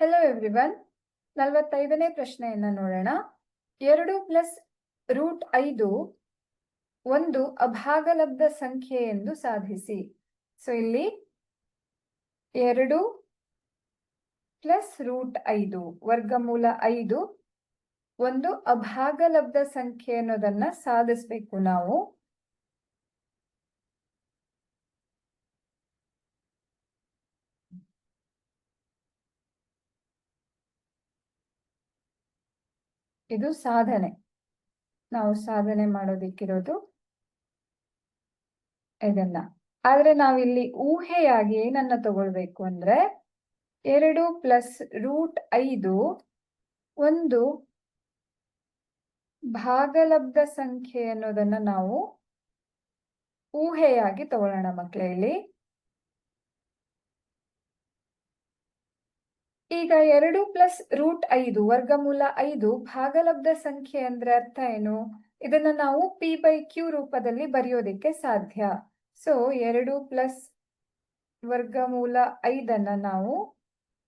Hello everyone ನಲವತ್ತೈದನೇ ಪ್ರಶ್ನೆಯನ್ನ ನೋಡೋಣ. ಎರಡು ಪ್ಲಸ್ ರೂಟ್ ಐದು ಒಂದು ಅಭಾಗಲಬ್ಧ ಸಂಖ್ಯೆ ಎಂದು ಸಾಧಿಸಿ. ಸೊ ಇಲ್ಲಿ ಎರಡು ಪ್ಲಸ್ ರೂಟ್ ಐದು, ವರ್ಗಮೂಲ ಐದು, ಒಂದು ಅಭಾಗಲಬ್ಧ ಸಂಖ್ಯೆ ಅನ್ನೋದನ್ನ ಸಾಧಿಸ್ಬೇಕು ನಾವು. ಇದು ಸಾಧನೆ. ನಾವು ಸಾಧನೆ ಮಾಡೋದಿಕ್ಕಿರೋದು ಇದನ್ನ. ಆದ್ರೆ ನಾವಿಲ್ಲಿ ಊಹೆಯಾಗಿ ಏನನ್ನ ತಗೊಳ್ಬೇಕು ಅಂದ್ರೆ ಎರಡು ಪ್ಲಸ್ ರೂಟ್ ಐದು ಒಂದು ಭಾಗಲಬ್ಧ ಸಂಖ್ಯೆ ಅನ್ನೋದನ್ನ ನಾವು ಊಹೆಯಾಗಿ ತಗೊಳ್ಳೋಣ ಮಕ್ಕಳೇ ಈಗ ಎರಡು ಪ್ಲಸ್ ರೂಟ್ ಐದು, ವರ್ಗಮೂಲ ಐದು, ಭಾಗಲಬ್ಧ ಸಂಖ್ಯೆ ಅಂದ್ರೆ ಅರ್ಥ ಏನು? ಇದನ್ನ ನಾವು ಪಿ ಬೈ ಕ್ಯೂ ರೂಪದಲ್ಲಿ ಬರೆಯೋದಿಕ್ಕೆ ಸಾಧ್ಯ. ಸೊ ಎರಡು ಪ್ಲಸ್ ವರ್ಗಮೂಲ ಐದನ್ನ ನಾವು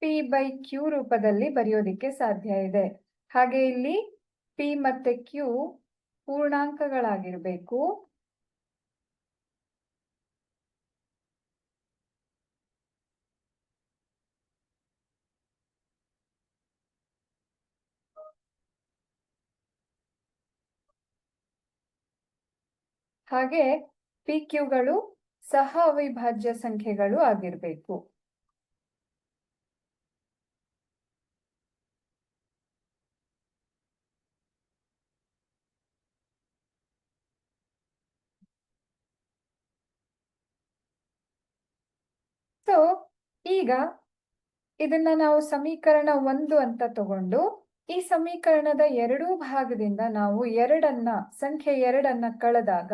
ಪಿ ಬೈ ಕ್ಯೂ ರೂಪದಲ್ಲಿ ಬರೆಯೋದಿಕ್ಕೆ ಸಾಧ್ಯ ಇದೆ. ಹಾಗೆ ಇಲ್ಲಿ ಪಿ ಮತ್ತೆ ಕ್ಯೂ ಪೂರ್ಣಾಂಕಗಳಾಗಿರ್ಬೇಕು. ಹಾಗೆ ಪಿ ಕ್ಯೂಗಳು ಸಹ ಅವಿಭಾಜ್ಯ ಸಂಖ್ಯೆಗಳು ಆಗಿರಬೇಕು. ಸೊ ಈಗ ಇದನ್ನ ನಾವು ಸಮೀಕರಣ ಒಂದು ಅಂತ ತಗೊಂಡು ಈ ಸಮೀಕರಣದ ಎರಡೂ ಭಾಗದಿಂದ ನಾವು ಎರಡನ್ನ, ಸಂಖ್ಯೆ ಎರಡನ್ನ ಕಳೆದಾಗ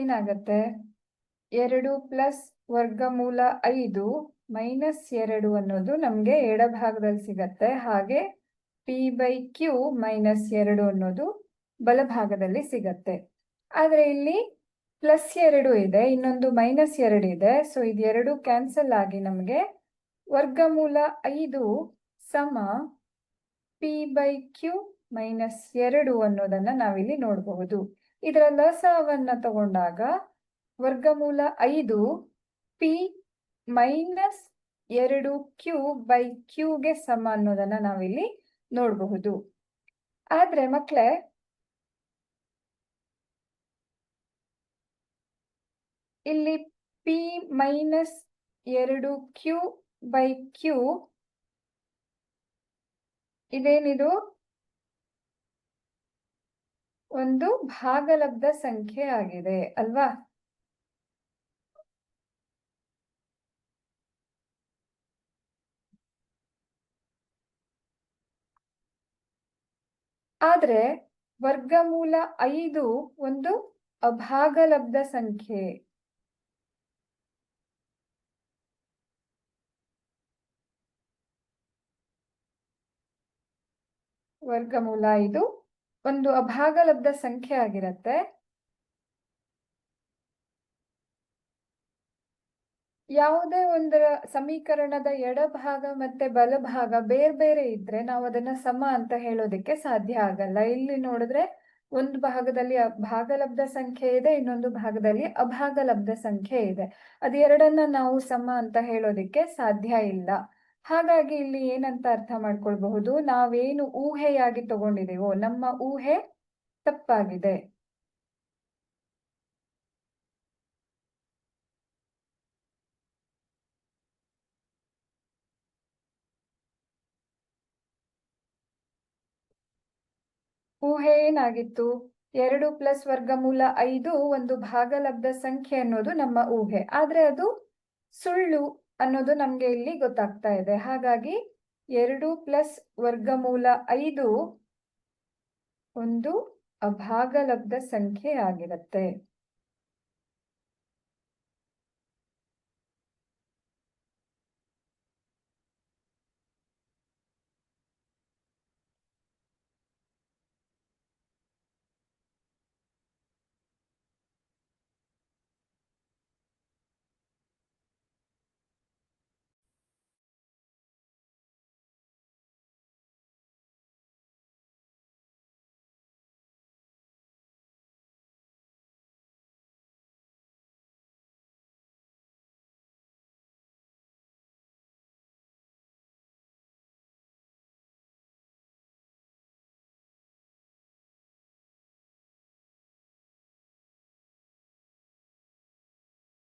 ಏನಾಗತ್ತೆ? ಎರಡು ಪ್ಲಸ್ ವರ್ಗಮೂಲ ಐದು ಮೈನಸ್ ಎರಡು ಅನ್ನೋದು ನಮಗೆ ಎಡಭಾಗದಲ್ಲಿ ಸಿಗತ್ತೆ. ಹಾಗೆ ಪಿ ಬೈ ಕ್ಯೂ ಮೈನಸ್ ಎರಡು ಅನ್ನೋದು ಬಲಭಾಗದಲ್ಲಿ ಸಿಗತ್ತೆ. ಆದರೆ ಇಲ್ಲಿ ಪ್ಲಸ್ ಎರಡು ಇದೆ, ಇನ್ನೊಂದು ಮೈನಸ್ ಎರಡು ಇದೆ. ಸೊ ಇದೆರಡು ಕ್ಯಾನ್ಸಲ್ ಆಗಿ ನಮಗೆ ವರ್ಗಮೂಲ ಐದು ಸಮ ಪಿ ಬೈ ಕ್ಯೂ ಮೈನಸ್ ಎರಡು ಅನ್ನೋದನ್ನು ನಾವಿಲ್ಲಿ ನೋಡಬಹುದು. ಇದರ ಲಸವನ್ನ ತಗೊಂಡಾಗ ವರ್ಗಮೂಲ ಐದು ಪಿ ಮೈನಸ್ ಎರಡು ಕ್ಯೂ ಬೈ ಕ್ಯೂಗೆ ಸಮ ಅನ್ನೋದನ್ನ ನಾವಿಲ್ಲಿ ನೋಡಬಹುದು. ಆದ್ರೆ ಮಕ್ಕಳೇ ಇಲ್ಲಿ ಪಿ ಮೈನಸ್ ಎರಡು ಕ್ಯೂ ಬೈ ಕ್ಯೂ ಇದೇನಿದು? ಒಂದು ಭಾಗಲಬ್ಧ ಸಂಖ್ಯೆ ಆಗಿದೆ ಅಲ್ವಾ? ಆದ್ರೆ ವರ್ಗಮೂಲ ಐದು ಒಂದು ಅಭಾಗಲಬ್ಧ ಸಂಖ್ಯೆ. ವರ್ಗಮೂಲ ಐದು ಒಂದು ಅಭಾಗಲಬ್ಧ ಸಂಖ್ಯೆ ಆಗಿರತ್ತೆ. ಯಾವುದೇ ಒಂದರ ಸಮೀಕರಣದ ಎಡಭಾಗ ಮತ್ತೆ ಬಲಭಾಗ ಬೇರೆ ಬೇರೆ ಇದ್ರೆ ನಾವು ಅದನ್ನ ಸಮ ಅಂತ ಹೇಳೋದಿಕ್ಕೆ ಸಾಧ್ಯ ಆಗಲ್ಲ. ಇಲ್ಲಿ ನೋಡಿದ್ರೆ ಒಂದು ಭಾಗದಲ್ಲಿ ಭಾಗಲಬ್ಧ ಸಂಖ್ಯೆ ಇದೆ, ಇನ್ನೊಂದು ಭಾಗದಲ್ಲಿ ಅಭಾಗಲಬ್ಧ ಸಂಖ್ಯೆ ಇದೆ. ಅದೆರಡನ್ನ ನಾವು ಸಮ ಅಂತ ಹೇಳೋದಿಕ್ಕೆ ಸಾಧ್ಯ ಇಲ್ಲ. ಹಾಗಾಗಿ ಇಲ್ಲಿ ಏನಂತ ಅರ್ಥ ಮಾಡ್ಕೊಳ್ಬಹುದು? ನಾವೇನು ಊಹೆಯಾಗಿ ತಗೊಂಡಿದೀವೋ, ನಮ್ಮ ಊಹೆ ತಪ್ಪಾಗಿದೆ. ಊಹೆ ಏನಾಗಿತ್ತು? ಎರಡು ಪ್ಲಸ್ ವರ್ಗಮೂಲ ಐದು ಒಂದು ಭಾಗಲಬ್ಧ ಸಂಖ್ಯೆ ಅನ್ನೋದು ನಮ್ಮ ಊಹೆ. ಆದ್ರೆ ಅದು ಸುಳ್ಳು. ಅನ್ನೋದು ನಮ್ಗೆ ಇಲ್ಲಿ ಗೊತ್ತಾಗ್ತಾ ಇದೆ. ಹಾಗಾಗಿ ಎರಡು ಪ್ಲಸ್ ವರ್ಗಮೂಲ ಐದು ಒಂದು ಅಭಾಗಲಬ್ಧ ಸಂಖ್ಯೆ ಆಗಿರುತ್ತೆ.